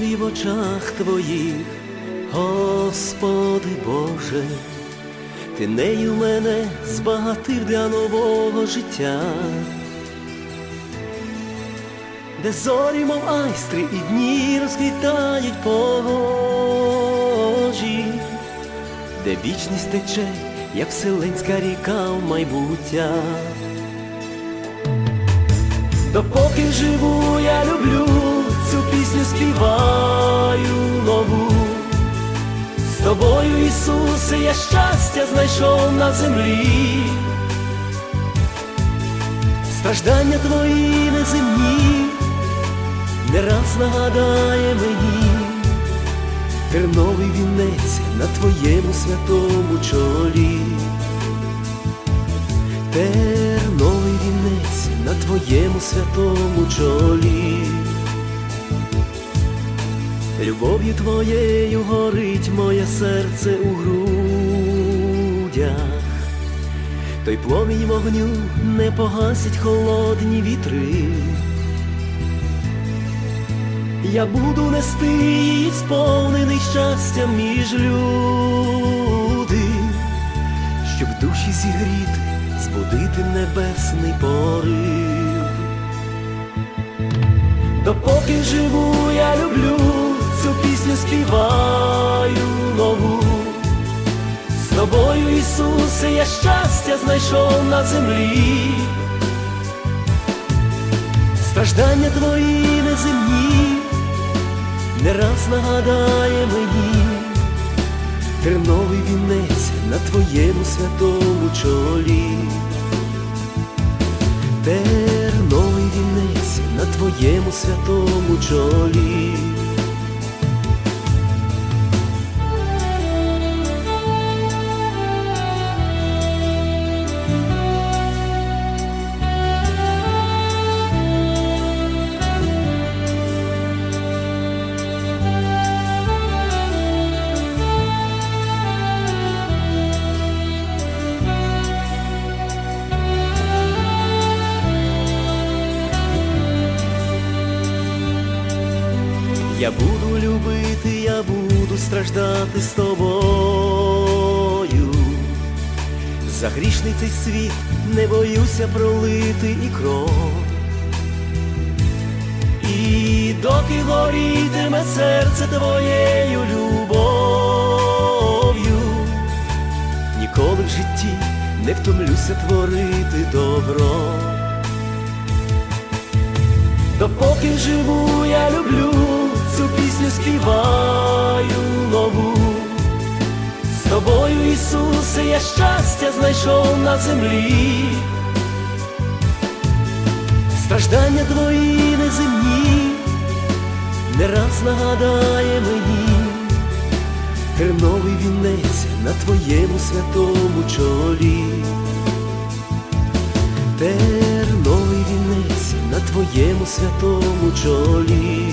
очах твоїх, Господи Боже, ти нею мене збагатив для нового життя, де зорі, мов айстри, і дні розквітають погожі, де вічність тече, як вселенська ріка в майбуття. Допоки живу, я люблю пісню співаю нову. З тобою, Ісусе, я щастя знайшов на землі. Страждання твої неземні не раз нагадає мені терновий вінець на твоєму святому чолі. Терновий вінець на твоєму святому чолі. Любов'ю твоєю горить моє серце у грудях, той пломінь вогню не погасять холодні вітри. Я буду нести її сповнений щастям між люди, щоб душі зігріти, збудити небесний порив. Допоки живу, тобою, Ісусе, я щастя знайшов на землі. Страждання твої неземні не раз нагадає мені терновий вінець на твоєму святому чолі. Терновий вінець на твоєму святому чолі. Я буду любити, я буду страждати з тобою. За грішний цей світ не боюся пролити і кров. І доки горітиме серце твоєю любов'ю, ніколи в житті не втомлюся творити добро. Допоки живу, я люблю цю пісню співаю нову. З тобою, Ісусе, я щастя знайшов на землі. Страждання твої неземні не раз нагадає мені терновий вінець на твоєму святому чолі. Терновий вінець на твоєму святому чолі.